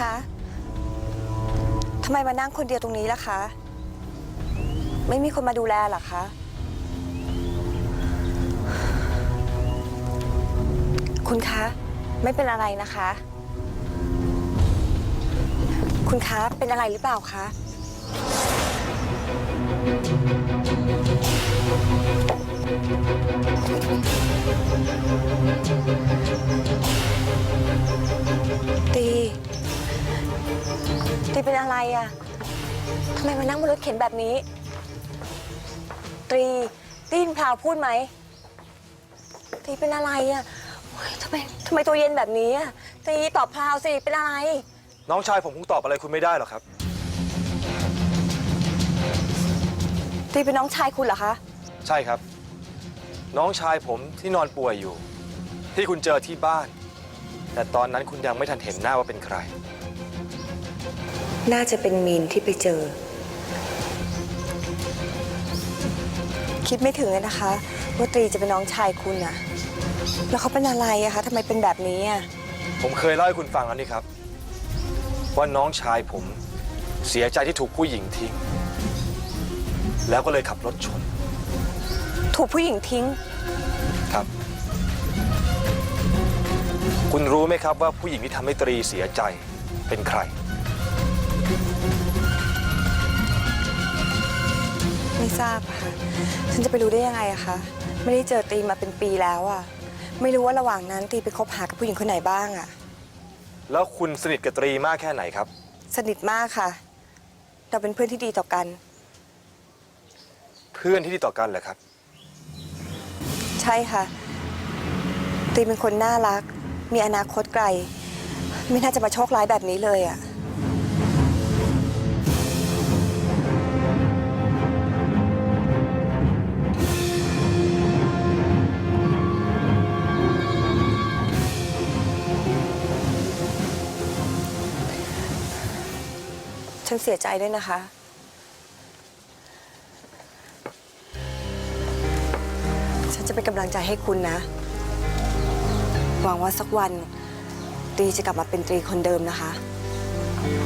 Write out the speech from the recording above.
คะทำไมมานั่งคนเดียวตรงนี้ล่ะคะ ไม่มีคนมาดูแลหรอคะ คุณคะ ไม่เป็นอะไรนะคะ คุณคะ เป็นอะไรหรือเปล่าคะ ตีเป็นอะไรอะ่ะทำไมมานั่งบนรถเข็นแบบนี้ ตรีได้ยินพราวพูดไหมตีเป็นอะไรอะ่ะโอ๊ยทำไมทำไมตัวเย็นแบบนี้อะ่ะตีตอบพราวสิเป็นอะไร น้องชายผมคงตอบอะไรคุณไม่ได้หรอกครับตีเป็นน้องชายคุณเหรอคะ ใช่ครับ น้องชายผมที่นอนป่วยอยู่ ที่คุณเจอที่บ้าน แต่ตอนนั้นคุณยังไม่ทันเห็นหน้าว่าเป็นใคร น่าจะเป็นมีนที่ไปเจอ คิดไม่ถึงเลยนะคะว่าตรีจะเป็นน้องชายคุณอะแล้วเขาเป็นอะไรอะคะทำไมเป็นแบบนี้อะผมเคยเล่าให้คุณฟังแล้วนี่ครับ ว่าน้องชายผมเสียใจที่ถูกผู้หญิงทิ้ง แล้วก็เลยขับรถชน ถูกผู้หญิงทิ้ง ครับ คุณรู้ไหมครับว่าผู้หญิงที่ทำให้ตรีเสียใจเป็นใคร ไม่ทราบค่ะ ฉันจะไปรู้ได้ยังไงอะคะ ไม่ได้เจอตีมาเป็นปีแล้วอะไม่รู้ว่าระหว่างนั้นตีไปคบหากับผู้หญิงคนไหนบ้างอะแล้วคุณสนิทกับตรีมากแค่ไหนครับ สนิทมากค่ะ เราเป็นเพื่อนที่ดีต่อกัน เพื่อนที่ดีต่อกันเหรอครับ ใช่ค่ะ ตีเป็นคนน่ารัก มีอนาคตไกล ไม่น่าจะมาโชคร้ายแบบนี้เลยอะ ฉันเสียใจด้วยนะคะ ฉันจะเป็นกำลังใจให้คุณนะ หวังว่าสักวันตรีจะกลับมาเป็นตรีคนเดิมนะคะ